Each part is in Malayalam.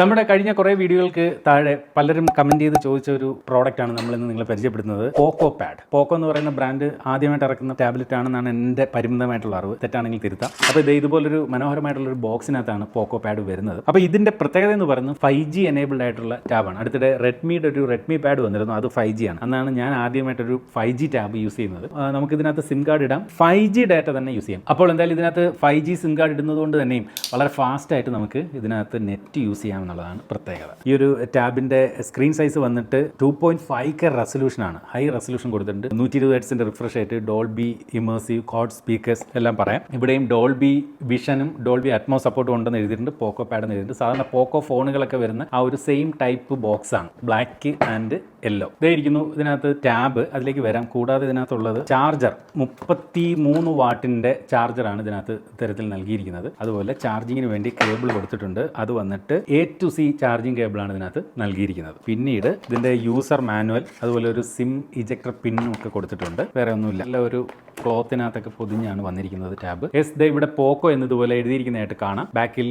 നമ്മുടെ കഴിഞ്ഞ കുറേ വീഡിയോകൾക്ക് താഴെ പലരും കമന്റ് ചെയ്ത് ചോദിച്ച ഒരു പ്രോഡക്റ്റ് ആണ് നമ്മൾ ഇന്ന് നിങ്ങളെ പരിചയപ്പെടുത്തുന്നത്. പോക്കോ പാഡ് പോക്കോ എന്ന് പറയുന്ന ബ്രാൻഡ് ആദ്യമായിട്ട് ഇറക്കുന്ന ടാബ്ലറ്റ് ആണെന്നാണ് എന്റെ പരിമിതമായിട്ടുള്ള അറിവ്. തെറ്റാണെങ്കിൽ തിരുത്താം. അപ്പോൾ ഇത് ഇതുപോലൊരു മനോഹരമായിട്ടുള്ള ഒരു ബോക്സിനകത്താണ് പോക്കോ പാഡ് വരുന്നത്. അപ്പോൾ ഇതിന്റെ പ്രത്യേകത എന്ന് പറയുന്നത് ഫൈവ് ജി എനേബിൾഡ് ആയിട്ടുള്ള ടാബാണ് അടുത്തിടെ റെഡ്മിയുടെ ഒരു റെഡ്മി പാഡ് വന്നിരുന്നു. അത് ഫൈവ് ജി ആണ്. അന്നാണ് ഞാൻ ആദ്യമായിട്ടൊരു ഫൈവ് ജി ടാബ് യൂസ് ചെയ്യുന്നത്. നമുക്ക് ഇതിനകത്ത് സിം കാർഡ് ഇടാം. ഫൈവ് ജി ഡാറ്റ തന്നെ യൂസ് ചെയ്യാം. അപ്പോൾ എന്തായാലും ഇതിനകത്ത് ഫൈവ് ജി സിം കാർഡ് ഇടുന്നത് കൊണ്ട് തന്നെയും വളരെ ഫാസ്റ്റ് ആയിട്ട് നമുക്ക് ഇതിനകത്ത് നെറ്റ് യൂസ് ചെയ്യാം എന്നുള്ളതാണ് പ്രത്യേകത. ഈ ഒരു ടാബിന്റെ സ്ക്രീൻ സൈസ് വന്നിട്ട് ടു പോയിന്റ് ഫൈവ് കെ റെസൊല്യൂഷനാണ് ഹൈ റെസൊല്യൂഷൻ കൊടുത്തിട്ടുണ്ട്. നൂറ്റി ഇരുപത് ഹെഡ്സിന്റെ റിഫ്രഷ് ആയിട്ട് ഡോൾബി ഇമേഴ്സീവ് കോഡ് സ്പീക്കേഴ്സ് എല്ലാം പറയാം. ഇവിടെയും ഡോൾബി വിഷനും ഡോൾബി അറ്റ്മോ സപ്പോർട്ടും ഉണ്ടെന്ന് എഴുതിയിട്ടുണ്ട്. പോക്കോ പാഡ് എന്ന് എഴുതിയിട്ടുണ്ട്. സാധാരണ പോക്കോ ഫോണുകളൊക്കെ വരുന്ന ആ ഒരു സെയിം ടൈപ്പ് ബോക്സ് ആണ്. ബ്ലാക്ക് ആൻഡ് യെല്ലോ ഇതായിരിക്കുന്നു ഇതിനകത്ത് ടാബ്. അതിലേക്ക് വരാം. കൂടാതെ ഇതിനകത്തുള്ളത് ചാർജർ മുപ്പത്തി മൂന്ന് വാട്ടിന്റെ ചാർജറാണ് ഇതിനകത്ത് ഇത്തരത്തിൽ നൽകിയിരിക്കുന്നത്. അതുപോലെ ചാർജിങ്ങിന് വേണ്ടി കേബിൾ കൊടുത്തിട്ടുണ്ട്. അത് വന്നിട്ട് എ ടു സി ചാർജിങ് കേബിളാണ് ഇതിനകത്ത് നൽകിയിരിക്കുന്നത്. പിന്നീട് ഇതിന്റെ യൂസർ മാനുവൽ അതുപോലെ ഒരു സിം ഇജക്ടർ പിന്നും ഒക്കെ കൊടുത്തിട്ടുണ്ട്. വേറെ ഒന്നുമില്ല. നല്ല ഒരു ക്ലോത്തിനകത്തൊക്കെ പൊതിഞ്ഞാണ് വന്നിരിക്കുന്നത് ടാബ് എസ് ദ ഇവിടെ പോക്കോ എന്നതുപോലെ എഴുതിയിരിക്കുന്നതായിട്ട് കാണാം. ബാക്കിൽ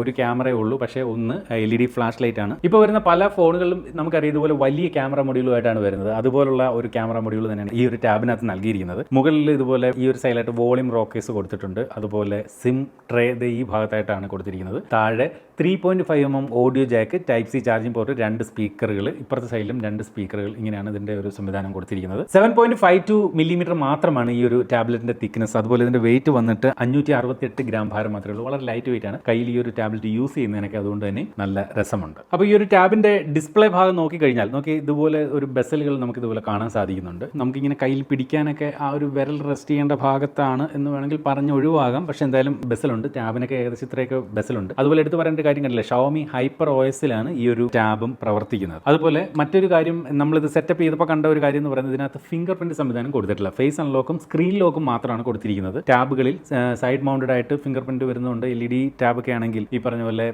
ഒരു ക്യാമറയേ ഉള്ളൂ. പക്ഷേ ഒന്ന് L E D flash light ആണ്. ഇപ്പോൾ വരുന്ന പല ഫോണുകളിലും നമുക്കറിയാം ഇതുപോലെ വലിയ ക്യാമറ മൊഡ്യൂളുമായിട്ടാണ് വരുന്നത്. അതുപോലുള്ള ഒരു ക്യാമറ മൊഡ്യൂൾ തന്നെയാണ് ഈ ഒരു ടാബിനകത്ത് നൽകിയിരിക്കുന്നത്. മുകളിൽ ഇതുപോലെ ഈ ഒരു സൈഡിലായിട്ട് വോളിയം റോക്കേഴ്സ് കൊടുത്തിട്ടുണ്ട്. അതുപോലെ സിം ട്രേ ഈ ഭാഗത്തായിട്ടാണ് കൊടുത്തിരിക്കുന്നത്. താഴെ three point five M audio jack type C charging port രണ്ട് സ്പീക്കറുകൾ ഇപ്പുറത്തെ സൈഡിലും രണ്ട് സ്പീക്കറുകൾ ഇങ്ങനെയാണ് ഇതിന്റെ ഒരു സംവിധാനം കൊടുത്തിരിക്കുന്നത്. Seven point five two millimetre മാത്രമാണ് ഈ ഒരു ടാബ്ലറ്റിന്റെ തിക്നെസ് അതുപോലെ ഇതിന്റെ വെയിറ്റ് വന്നിട്ട് അഞ്ഞൂറ്റി അറുപത്തി എട്ട് ഗ്രാം ഭാരം മാത്രമേ ഉള്ളൂ. വളരെ ലൈറ്റ് വെയിറ്റ് ആണ്. കയ്യിൽ ഈ ഒരു ടാബ്ലറ്റ് യൂസ് ചെയ്യുന്നതിനൊക്കെ അതുകൊണ്ട് തന്നെ നല്ല രസമുണ്ട്. അപ്പോൾ ഈ ഒരു ടാബിന്റെ ഡിസ്പ്ലേ ഭാഗം നോക്കി കഴിഞ്ഞാൽ നോക്കി ഇതുപോലെ ഒരു ബെസലുകൾ നമുക്ക് ഇതുപോലെ കാണാൻ സാധിക്കുന്നുണ്ട്. നമുക്കിങ്ങനെ കയ്യിൽ പിടിക്കാനൊക്കെ ആ ഒരു വിരൽ റെസ്റ്റ് ചെയ്യേണ്ട ഭാഗത്താണ് എന്ന് വേണമെങ്കിൽ പറഞ്ഞ് ഒഴിവാകാം. പക്ഷേ എന്തായാലും ബസലുണ്ട്. ടാബിനൊക്കെ ഏകദേശം ഇത്രയൊക്കെ ബസലുണ്ട്. അതുപോലെ എടുത്ത് പറയേണ്ട കാര്യം കണ്ടില്ല? ഷോമി ഹൈപ്പർ ഓയസിലാണ് ഈ ഒരു ടാബും പ്രവർത്തിക്കുന്നത്. അതുപോലെ മറ്റൊരു കാര്യം നമ്മളിത് സെറ്റപ്പ് ചെയ്തപ്പോൾ കണ്ട ഒരു കാര്യം എന്ന് പറയുന്നത് ഇതിനകത്ത് ഫിംഗർ പ്രിന്റ് സംവിധാനം കൊടുത്തിട്ടില്ല. ഫേസ് അൺലോക്കും സ്ക്രീൻ ലോക്കും മാത്രമാണ് കൊടുത്തിരിക്കുന്നത്. ടാബുകളിൽ സൈഡ് മൗണ്ടഡ് ആയിട്ട് ഫിംഗർ പ്രിന്റ് വരുന്നുണ്ട് എൽ ഇ ഡി ടാബൊക്കെ ആണെങ്കിൽ ഈ പറഞ്ഞ പോലെ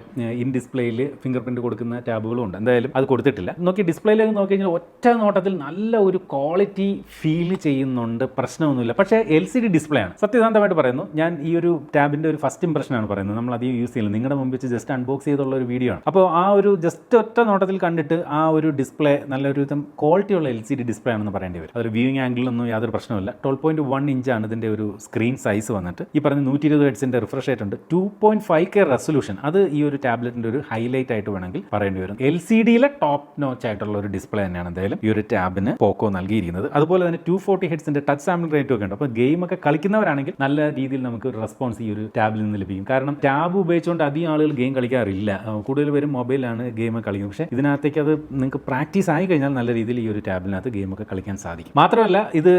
ഇൻ ഡിസ്പ്ലേയിൽ ഫിംഗർ പ്രിന്റ് കൊടുക്കുന്ന ടാബുകളും ഉണ്ട്. എന്തായാലും അത് കൊടുത്തിട്ടില്ല. നോക്കി ഡിസ്പ്ലേയിലേക്ക് നോക്കി കഴിഞ്ഞാൽ ഒറ്റ നോട്ടത്തിൽ നല്ല ഒരു ക്വാളിറ്റി ഫീൽ ചെയ്യുന്നുണ്ട്. പ്രശ്നമൊന്നുമില്ല. പക്ഷേ എൽ സി ഡി ഡിസ്പ്ലേ ആണ്. സത്യസന്ധമായിട്ട് പറയുന്നു. ഞാൻ ഈ ഒരു ടാബിന്റെ ഒരു ഫസ്റ്റ് ഇംപ്രഷനാണ് പറയുന്നത്. നമ്മൾ അധികം യൂസ് ചെയ്യുന്നത് നിങ്ങളുടെ മുമ്പ് വെച്ച് ജസ്റ്റ് അൺബോക്സ് ചെയ്തുള്ള ഒരു വീഡിയോ ആണ്. അപ്പോൾ ആ ഒരു ജസ്റ്റ് ഒറ്റ നോട്ടത്തിൽ കണ്ടിട്ട് ആ ഒരു ഡിസ്പ്ലേ നല്ലൊരു വിധം ക്വാളിറ്റി ഉള്ള എൽ സി ഡി ഡിസ്പ്ലേ ആണെന്ന് പറയേണ്ടി വരും. അതൊരു വ്യൂയിങ് ആംഗിളിലൊന്നും യാതൊരു പ്രശ്നമില്ല ട്വൽവ് പോയിന്റ് വൺ ഇഞ്ചാണ് ഇതിന്റെ ഒരു സ്ക്രീൻ സൈസ് വന്നിട്ട്. ഈ പറഞ്ഞ നൂറ്റി ഇരുപത് ഹെഡ്സിന്റെ റിഫ്രഷ് റേറ്റ് ഉണ്ട്. Two point five K resolution അത് ഈ ഒരു ടാബ്ലറ്റിന്റെ ഒരു ഹൈലൈറ്റ് ആയിട്ട് വേണമെങ്കിൽ പറയേണ്ടി വരും. എൽ സി ഡിയിലെ ടോപ്പ് നോച്ച് ആയിട്ടുള്ള ഒരു ഡിസ്പ്ലേ തന്നെയാണ് എന്തായാലും ഈ ഒരു ടാബിന് പോക്കോ നൽകിയിരിക്കുന്നത്. അതുപോലെ തന്നെ ടു ഫോർട്ടി ഹെഡ്സിന്റെ ടച്ച് സാമ്പിൾ റേറ്റ് ഒക്കെ ഉണ്ട്. അപ്പോൾ ഗെയിം ഒക്കെ കളിക്കുന്നവരാണെങ്കിൽ നല്ല രീതിയിൽ നമുക്ക് റെസ്പോൺസ് ഈ ഒരു ടാബിൽ നിന്ന് ലഭിക്കും. കാരണം ടാബ് ഉപയോഗിച്ചുകൊണ്ട് അധികം ആളുകൾ ഗെയിം കളിക്കാറില്ല. കൂടുതൽ പേരും മൊബൈലാണ് ഗെയിം കളിക്കുന്നത് പക്ഷേ ഇതിനകത്തേക്ക് അത് നിങ്ങൾക്ക് പ്രാക്ടീസ് ആയി കഴിഞ്ഞാൽ നല്ല രീതിയിൽ ഈ ഒരു ടാബിനകത്ത് ഗെയിമൊക്കെ കളിക്കാൻ സാധിക്കും. മാത്രമല്ല ഇത്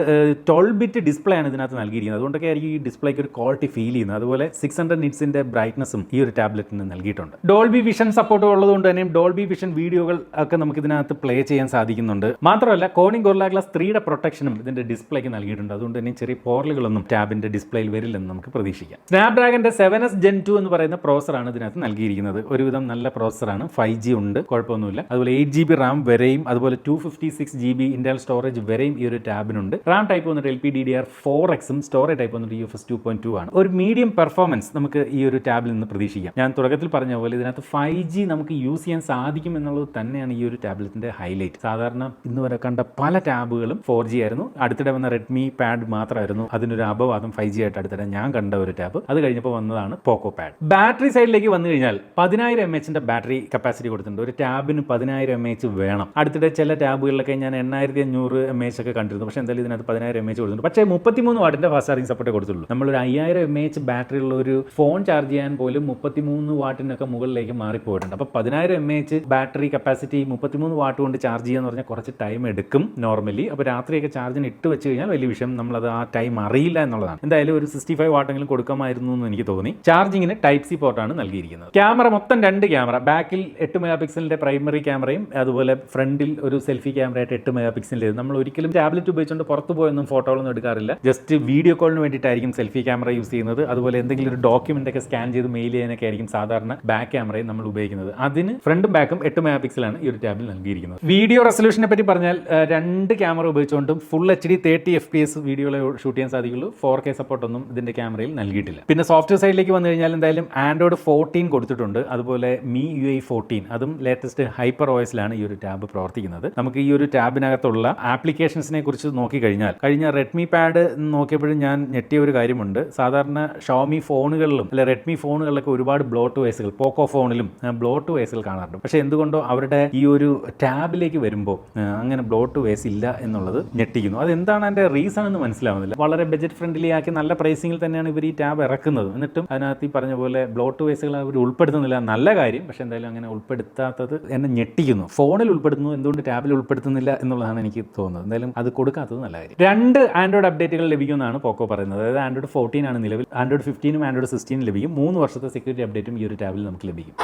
ട്വൽവ് ബിറ്റ് ഡിസ്പ്ലേ ആണ് ഇതിനകത്ത് നൽകിയിരിക്കുന്നത്. അതുകൊണ്ടൊക്കെ ആയിരിക്കും ഈ ഡിസ്പ്ലേക്ക് ഒരു ക്വാളിറ്റി ഫീൽ ചെയ്യുന്നത്. അതുപോലെ സിക്സ് ഹൺഡ്രഡ് നിറ്റ്സിന്റെ ബ്രൈറ്റ്നസും ഈ ഒരു ടാബ്ലറ്റിന് നൽകിയിട്ടുണ്ട്. ഡോൾബി വിഷൻ സപ്പോർട്ട് ഉള്ളതുകൊണ്ട് തന്നെ ഡോൾബി വിഷൻ വീഡിയോകൾ ഒക്കെ നമുക്ക് ഇതിനകത്ത് പ്ലേ ചെയ്യാൻ സാധിക്കുന്നുണ്ട്. മാത്രമല്ല കോണിംഗ് ഗൊർല ഗ്ലാസ് ത്രീയുടെ പ്രൊട്ടക്ഷനും ഇതിന്റെ ഡിസ്പ്ലേക്ക് നൽകിയിട്ടുണ്ട്. അതുകൊണ്ട് തന്നെ ചെറിയ പോർലുകളൊന്നും ടാബിന്റെ ഡിസ്പ്ലേയിൽ വരില്ലെന്ന് നമുക്ക് പ്രതീക്ഷിക്കാം. സ്നാപ്ഡ്രാഗന്റെ സെവൻ എസ് ജെൻ ടു എന്ന് പറയുന്ന പ്രോസറാണ് ഇതിനകത്ത് നൽകിയിരിക്കുന്നത്. ഒരുവിധം നല്ല പ്രോസറാണ് ഫൈവ് ജി ഉണ്ട് കുഴപ്പമൊന്നുമില്ല. അതുപോലെ എയ്റ്റ് ജി ബി റാം വരെയും അതുപോലെ two fifty six G B Intel storage വരെയും ഈ ഒരു ടാബിനുണ്ട്. റാം ടൈപ്പ് വന്നിട്ട് L P D D R four എക്സും സ്റ്റോറേജ് ടൈപ്പ് വന്നിട്ട് U S two point two ആണ്. ഒരു മീഡിയം പെർഫോമൻസ് നമുക്ക് ഈ ഒരു ടാബിൽ നിന്ന് പ്രതീക്ഷിക്കാം. ഞാൻ തുടക്കത്തിൽ പറഞ്ഞ പോലെ ഇതിനകത്ത് ഫൈവ് ജി നമുക്ക് യൂസ് ചെയ്യാൻ സാധിക്കും എന്നുള്ളത് തന്നെയാണ് ഈ ഒരു ടാബ്ലറ്റിന്റെ ഹൈലൈറ്റ് സാധാരണ ഇന്ന് വരെ കണ്ട പല ടാബുകളും ഫോർ ജി ആയിരുന്നു. അടുത്തിടെ വന്ന റെഡ്മി പാഡ് മാത്രമായിരുന്നു. അതിനൊരു അപവാദം ഫൈവ് ജി ആയിട്ട് അടുത്തിടെ ഞാൻ കണ്ട ഒരു ടാബ്. അത് കഴിഞ്ഞപ്പോൾ വന്നതാണ് പോക്കോ പാഡ് ബാറ്ററി സൈഡിലേക്ക് വന്നു കഴിഞ്ഞാൽ പതിനായിരം എം എച്ചിന്റെ ബാറ്ററി കപ്പാസിറ്റി കൊടുത്തിട്ടുണ്ട്. ഒരു ടാബിന് പതിനായിരം എം എച്ച് വേണം. അടുത്തിടെ ചില ടാബുകളിലൊക്കെ ഞാൻ എണ്ണായിരത്തി അഞ്ഞൂറ് എം എച്ച് ഒക്കെ കണ്ടിരുന്നു. പക്ഷേ എന്തായാലും ഇതിനകത്ത് പതിനായിരം എം എച്ച് കൊടുത്തിട്ടുണ്ട്. പക്ഷേ മുപ്പത്തിമൂന്ന് വാട്ടിന്റെ ഫാസ്റ്റ് ചാർജിങ് സപ്പോർട്ടേ കൊടുത്തുള്ളൂ നമ്മളൊരു അയ്യായിരം എം എച്ച് ബാറ്ററി ഉള്ള ഒരു ഫോൺ ചാർജ് ചെയ്യാൻ പോലും മുപ്പത്തിമൂന്ന് വാട്ടിനൊക്കെ മുകളിലേക്ക് മാറിപ്പോയിട്ടുണ്ട്. അപ്പോൾ പതിനായിരം എം എച്ച് ബാറ്ററി കപ്പാസിറ്റി മുപ്പത്തിമൂന്ന് വാട്ട് കൊണ്ട് ചാർജ് ചെയ്യാന്ന് പറഞ്ഞാൽ കുറച്ച് ടൈം എടുക്കും നോർമലി അപ്പോൾ രാത്രിയൊക്കെ ചാർജിന് ഇട്ട് വെച്ച് കഴിഞ്ഞാൽ വലിയ വിഷയം നമ്മളത് ആ ടൈം അറിയില്ല എന്നുള്ളതാണ്. എന്തായാലും ഒരു സിക്സ്റ്റി ഫൈവ് വാട്ടെങ്കിലും കൊടുക്കാമായിരുന്നു എന്ന് എനിക്ക് തോന്നി. ചാർജിങ്ങിന് ടൈപ്പ് സി പോർട്ടാണ് നൽകിയിരിക്കുന്നത്. ക്യാമറ മൊത്തം രണ്ട് ക്യാമറ ബാക്കിൽ എട്ട് മെഗാ പിക്സലിന്റെ പ്രൈമറി ക്യാമറയും അതുപോലെ ഫ്രണ്ടിൽ ഒരു സെൽഫി ക്യാമറയായിട്ട് എട്ട് മെഗാ പിക്സലിന്റെ നമ്മൾ ഒരിക്കലും ടാബ്ലറ്റ് ഉപയോഗിച്ചുകൊണ്ട് പുറത്ത് പോയൊന്നും ഫോട്ടോകളൊന്നും എടുക്കാറില്ല. ജസ്റ്റ് വീഡിയോ കോളിന് വേണ്ടിയിട്ടായിരിക്കും സെൽഫി ക്യാമറ യൂസ് ചെയ്യുന്നത്. അതുപോലെ എന്തെങ്കിലും ഒരു ഡോക്യുമെന്റ് ഒക്കെ സ്കാൻ ചെയ്ത് മെയിൽ ചെയ്യാനൊക്കെ ആയിരിക്കും സാധാരണ ബാക്ക് ക്യാമറയും നമ്മൾ ഉപയോഗിക്കുന്നത്. അതിന് ഫ്രണ്ടും ബാക്കും എട്ട് മെഗാ പിക്സലാണ് ഈ ഒരു ടാബിൽ നൽകിയിരിക്കുന്നത്. വീഡിയോ റെസൊല്യൂഷനെ പറ്റി പറഞ്ഞാൽ രണ്ട് camera ഉപയോഗിച്ചുകൊണ്ടും full H D thirty F P S വീഡിയോകളെ shoot ചെയ്യാൻ സാധിക്കുള്ളൂ. ഫോർ കെ സപ്പോർട്ടൊന്നും ഇതിന്റെ ക്യാമറയിൽ നൽകിയിട്ടില്ല. പിന്നെ സോഫ്റ്റ്വെയർ സൈഡിലേക്ക് വന്നു കഴിഞ്ഞാൽ എന്തായാലും ആൻഡ്രോയിഡ് ഫോർട്ടീൻ കൊടുത്തിട്ടുണ്ട്. അതുപോലെ മീ യു ഐ ഫോർട്ടീൻ അതും ലേറ്റസ്റ്റ് ഹൈപ്പർ ഓയസിലാണ് ഈ ഒരു ടാബ് പ്രവർത്തിക്കുന്നത്. നമുക്ക് ഈ ഒരു ടാബിനകത്തുള്ള ആപ്ലിക്കേഷൻസിനെ കുറിച്ച് നോക്കിക്കഴിഞ്ഞാൽ കഴിഞ്ഞ റെഡ്മി പാഡ് നോക്കിയപ്പോഴും ഞാൻ ഞെട്ടിയ ഒരു കാര്യമുണ്ട്. സാധാരണ ഷോമി ഫോണുകളിലും അല്ലെ റെഡ്മി ഫോണുകളിലൊക്കെ ഒരുപാട് ബ്ലോട്ട് വയസ്സുകൾ പോക്കോ ഫോണിലും ബ്ലോട്ട് വയസ്സുകൾ കാണാറുണ്ട്. പക്ഷേ എന്തുകൊണ്ടോ അവരുടെ ഈ ഒരു ടാബിലേക്ക് വരുമ്പോൾ അങ്ങനെ ബ്ലോട്ട് വയസ് ഇല്ല എന്നുള്ളത് ഞെട്ടിക്കുന്നു. അതെന്താണ് അതിന്റെ റീസൺ എന്ന് മനസ്സിലാവുന്നില്ല. വളരെ ബജറ്റ് ഫ്രണ്ട്ലി ആക്കി നല്ല പ്രൈസിങ്ങിൽ തന്നെയാണ് ഇവർ ഈ ടാബ് ഇറക്കുന്നത്. എന്നിട്ടും അതിനകത്ത് ഈ പറഞ്ഞ പോലെ ബ്ലോട്ട് വയസ്സുകൾ അവർ ഉൾപ്പെടുത്തുന്നില്ല. നല്ല കാര്യം പക്ഷേ എന്തായാലും അങ്ങനെ ഉൾപ്പെടുത്താത്തത് എന്നെ ഞെട്ടിക്കുന്നു. ഫോണിൽ ഉൾപ്പെടുത്തുന്നു എന്തുകൊണ്ട് ടാബിൽ ഉൾപ്പെടുത്തുന്നില്ല എന്നുള്ളതാണ് എനിക്ക് തോന്നുന്നത്. എന്തായാലും അത് കൊടുക്കാത്തത് നല്ല കാര്യം. രണ്ട് ആൻഡ്രോയിഡ് അപ്ഡേറ്റുകൾ ലഭിക്കുമെന്നാണ് പോക്കോ പറയുന്നത്. അതായത് ആൻഡ്രോയിഡ് ഫോർട്ടീൻ ആണ് നിലവിൽ. ആൻഡ്രോയിഡ് ഫിഫ്റ്റീനും ആൻഡ്രോയിഡ് സിക്സ്റ്റീനും ലഭിക്കും. മൂന്ന് വർഷത്തെ സെക്യൂരിറ്റി അപ്ഡേറ്റും ഈ ഒരു ടാബിൽ നമുക്ക് ലഭിക്കും.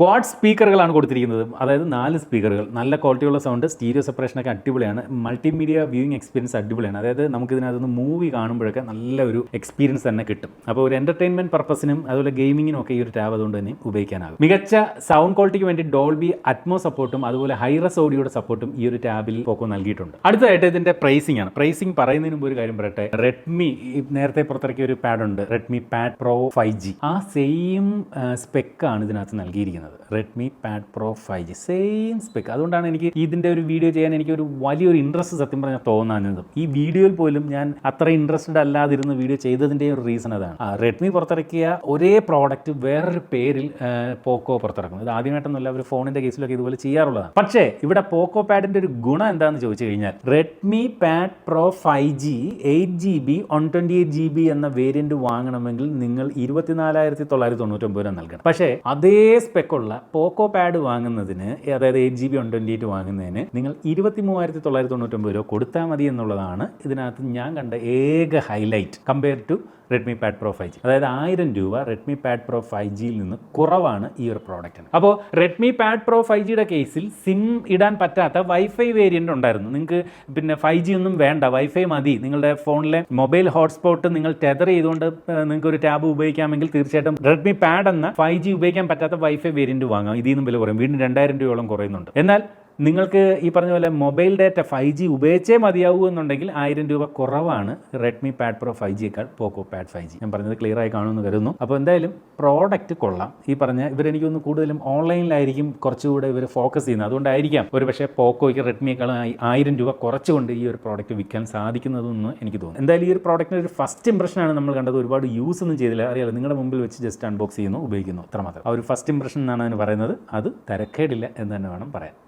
On our ക്വാഡ് സ്പീക്കറുകളാണ് കൊടുത്തിരിക്കുന്നത്. അതായത് നാല് സ്പീക്കറുകൾ നല്ല ക്വാളിറ്റിയുള്ള സൗണ്ട് സ്റ്റീരിയോ സെപ്പറേഷനൊക്കെ അടിപൊളിയാണ്. മൾട്ടിമീഡിയ വ്യൂയിങ് എക്സ്പീരിയൻസ് അടിപൊളിയാണ്. അതായത് നമുക്ക് ഇതിനകത്തുനിന്ന് മൂവി കാണുമ്പോഴൊക്കെ നല്ല ഒരു എക്സ്പീരിയൻസ് തന്നെ കിട്ടും. അപ്പോൾ ഒരു എന്റർടൈൻമെന്റ് പർപ്പസിനും അതുപോലെ ഗെയിമിങ്ങിനും ഒക്കെ ഈ ഒരു ടാബ് അതുകൊണ്ട് തന്നെ ഉപയോഗിക്കാനാകും. മികച്ച സൗണ്ട് ക്വാളിറ്റിക്ക് വേണ്ടി ഡോൾബി അറ്റ്മോ സപ്പോർട്ടും അതുപോലെ ഹൈറസ് ഓഡിയോയുടെ സപ്പോർട്ടും ഈ ഒരു ടാബിൽ പോക്കോ നൽകിയിട്ടുണ്ട്. അടുത്തതായിട്ട് ഇതിന്റെ പ്രൈസിംഗ് ആണ്. പ്രൈസിംഗ് പറയുന്നതിന് മുമ്പ് ഒരു കാര്യം പറയട്ടെ. റെഡ്മി നേരത്തെ പുറത്തിറക്കിയ ഒരു പാഡ് ഉണ്ട്. റെഡ്മി പാഡ് പ്രോ ഫൈവ് ആ സെയിം സ്പെക്കാണ് ഇതിനകത്ത് നൽകിയിരിക്കുന്നത്. Redmi pad pro five G same spec അതുകൊണ്ടാണ് എനിക്ക് ഇതിന്റെ ഒരു വീഡിയോ ചെയ്യാൻ എനിക്ക് ഒരു വലിയൊരു ഇൻട്രസ്റ്റ് സത്യം പറഞ്ഞാൽ തോന്നാനത് ഈ വീഡിയോയിൽ പോലും ഞാൻ അത്ര ഇൻട്രസ്റ്റഡ് അല്ലാതിരുന്ന വീഡിയോ ചെയ്തതിന്റെ ഒരു റീസൺ അതാണ്. റെഡ്മി പുറത്തിറക്കിയ ഒരേ പ്രോഡക്റ്റ് വേറൊരു പേരിൽ പോക്കോ പുറത്തിറക്കുന്നത് ഇത് ആദ്യമായിട്ടൊന്നുമല്ല ഒരു ഫോണിന്റെ കേസിലൊക്കെ ഇതുപോലെ ചെയ്യാറുള്ളതാണ്. പക്ഷേ ഇവിടെ പോക്കോ പാഡിന്റെ ഒരു ഗുണം എന്താണെന്ന് ചോദിച്ചു കഴിഞ്ഞാൽ Redmi pad pro five G eight G B one twenty eight G B എന്ന വേരിയന്റ് വാങ്ങണമെങ്കിൽ നിങ്ങൾ ഇരുപത്തിനാലായിരത്തി തൊള്ളായിരത്തി തൊണ്ണൂറ്റൊമ്പത് രൂപ നൽകണം. പക്ഷേ അതേ സ്പെക്കുള്ള പോക്കോ പാഡ് വാങ്ങുന്നതിന് അതായത് eight G B one twenty eight വാങ്ങുന്നതിന് നിങ്ങൾ ഇരുപത്തി മൂവായിരത്തി തൊള്ളായിരത്തി തൊണ്ണൂറ്റൊമ്പത് രൂപ കൊടുത്താൽ മതി എന്നുള്ളതാണ് ഇതിനകത്ത് ഞാൻ കണ്ട ഏക highlight compare to Redmi pad pro five G അതായത് ആയിരം രൂപ റെഡ്മി പാഡ് പ്രോ ഫൈവ് ജിയിൽ നിന്ന് കുറവാണ് ഈ ഒരു പ്രോഡക്റ്റിന് അപ്പോൾ റെഡ്മി പാഡ് പ്രോ ഫൈവ് ജിയുടെ കേസിൽ സിം ഇടാൻ പറ്റാത്ത വൈഫൈ വേരിയന്റ് ഉണ്ടായിരുന്നു. നിങ്ങൾക്ക് പിന്നെ ഫൈവ് ജി ഒന്നും വേണ്ട വൈഫൈ മതി. നിങ്ങളുടെ ഫോണിലെ മൊബൈൽ ഹോട്ട്സ്പോട്ട് നിങ്ങൾ ടെതർ ചെയ്തുകൊണ്ട് നിങ്ങൾക്ക് ഒരു ടാബ് ഉപയോഗിക്കാമെങ്കിൽ തീർച്ചയായിട്ടും റെഡ്മി പാഡ് എന്ന ഫൈവ് ജി ഉപയോഗിക്കാൻ പറ്റാത്ത വൈഫൈ വേരിയന്റ് വാങ്ങാം. ഇതിൽ നിന്നും വില കുറയും. വീണ്ടും രണ്ടായിരം രൂപയോളം കുറയുന്നുണ്ട്. എന്നാൽ നിങ്ങൾക്ക് ഈ പറഞ്ഞ പോലെ മൊബൈൽ ഡാറ്റ ഫൈവ് ജി ഉപയോഗിച്ചേ മതിയാവൂ എന്നുണ്ടെങ്കിൽ ആയിരം രൂപ കുറവാണ് റെഡ്മി പാഡ് പ്രോ ഫൈവ് ജിയേക്കാൾ പോക്കോ പാഡ് ഫൈവ് ജി. ഞാൻ പറഞ്ഞത് ക്ലിയർ ആയി കാണുമെന്ന് കരുതുന്നു. അപ്പോൾ എന്തായാലും പ്രോഡക്റ്റ് കൊള്ളാം. ഈ പറഞ്ഞ ഇവരെനിക്കൊന്ന് കൂടുതലും ഓൺലൈനിലായിരിക്കും കുറച്ചുകൂടെ ഇവർ ഫോക്കസ് ചെയ്യുന്നത്. അതുകൊണ്ടായിരിക്കാം ഒരു പക്ഷേ പോക്കോയ്ക്ക് റെഡ്മിയേക്കാളും ആയി- ആയിരം രൂപ കുറച്ചുകൊണ്ട് ഈ ഒരു പ്രോഡക്റ്റ് വിൽക്കാൻ സാധിക്കുന്നതെന്ന് എനിക്ക് തോന്നുന്നു. എന്തായാലും ഈ ഒരു പ്രോഡക്റ്റിന് ഒരു ഫസ്റ്റ് ഇംപ്രഷനാണ് നമ്മൾ കണ്ടത്. ഒരുപാട് യൂസ് ഒന്നും ചെയ്തില്ല. അറിയാലോ നിങ്ങളുടെ മുമ്പിൽ വെച്ച് ജസ്റ്റ് അൺബോക്സ് ചെയ്യുന്നു ഉപയോഗിക്കുന്നു. അത്രമാത്രം. ആ ഒരു ഫസ്റ്റ് ഇംപ്രഷൻ എന്നാണ് അതിന് പറയുന്നത്. അത് തരക്കേടില്ല എന്ന് തന്നെ വേണം പറയാൻ.